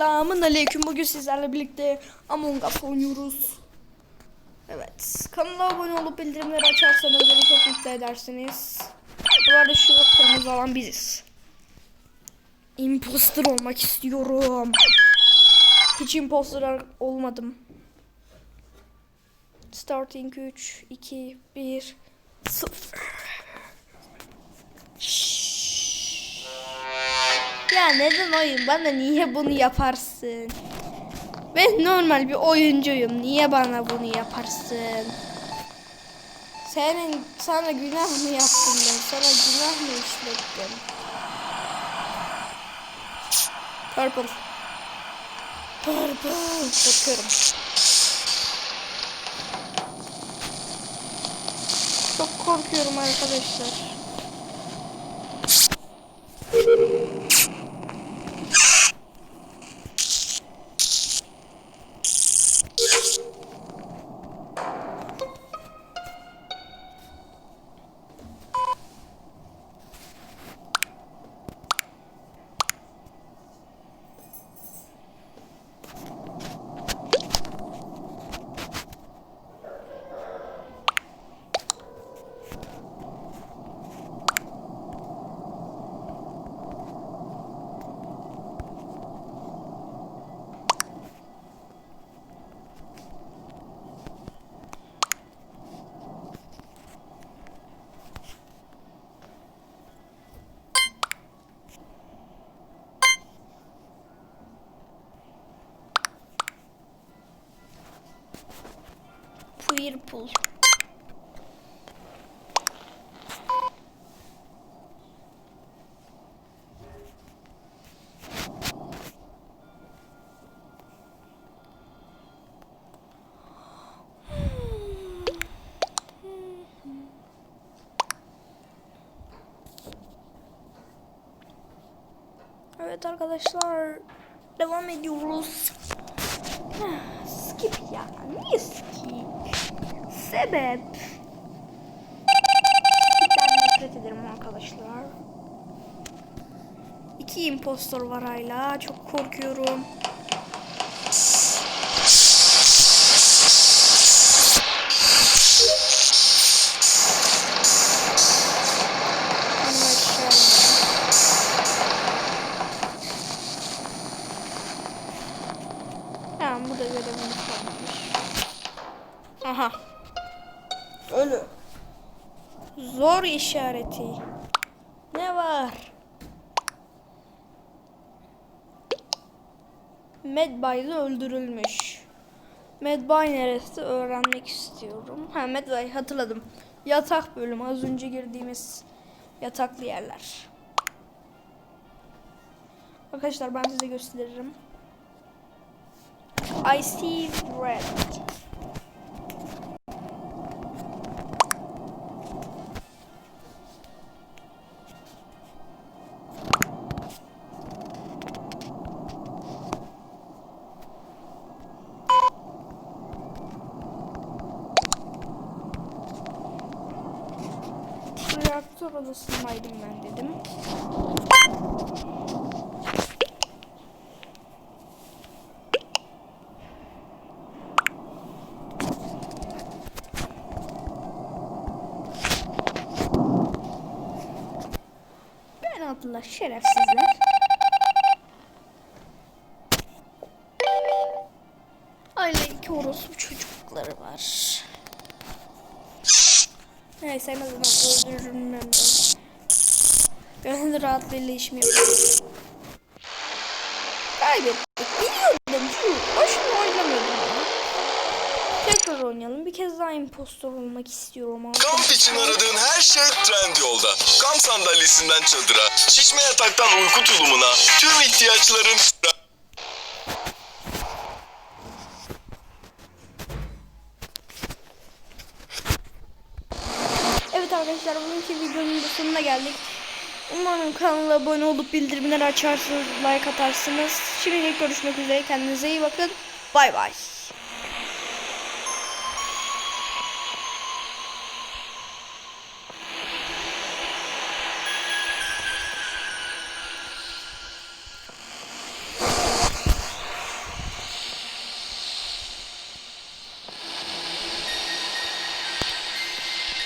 Selamun aleyküm. Bugün sizlerle birlikte Among Us oynuyoruz. Evet. Kanala abone olup bildirimleri açarsanız beni çok mutlu edersiniz. Bu arada şu kırmızı olan biziz. Imposter olmak istiyorum. Hiç imposter olmadım. Starting 3, 2, 1, 0. Ya neden oyun? Bana niye bunu yaparsın? Ben normal bir oyuncuyum. Niye bana bunu yaparsın? Senin sana günah mı yaptım ben? Sana günah mı işlettim? Purple. Purple. Bakıyorum. Çok korkuyorum arkadaşlar. Whirlpool. Evet arkadaşlar devam ediyoruz. Skip ya. Niye skip? Sebep. Ben nefret ederim arkadaşlar. İki impostor var hala. Çok korkuyorum. Bu da görevimiz kalmamış. Aha. Ölü. Zor işareti. Ne var? Medbay'da öldürülmüş. Medbay neresi öğrenmek istiyorum. Ha Medbay hatırladım. Yatak bölümü az önce girdiğimiz yataklı yerler. Arkadaşlar ben size gösteririm. I see red. Reaktör odasındaydım ben dedim. Ben attılar şerefsizler. Aile iki orospu çocukları var. Neyse en azından öldürürüm ben de. Gönül rahatlığıyla işimi yapıyorum. Kaybettik. Biliyordum. Şu boşuna oynamıyordum ya. Tekrar oynayalım. Bir kez daha impostor olmak istiyorum ama. Kamp için aradığın her şey Trendyol'da. Kamp sandalyesinden çadıra, şişme yataktan uyku tulumuna, tüm ihtiyaçların... Evet arkadaşlar bugünkü videonun da sonuna geldik. Umarım kanala abone olup bildirimleri açarsınız, like atarsınız. Şimdilik görüşmek üzere. Kendinize iyi bakın. Bay bay.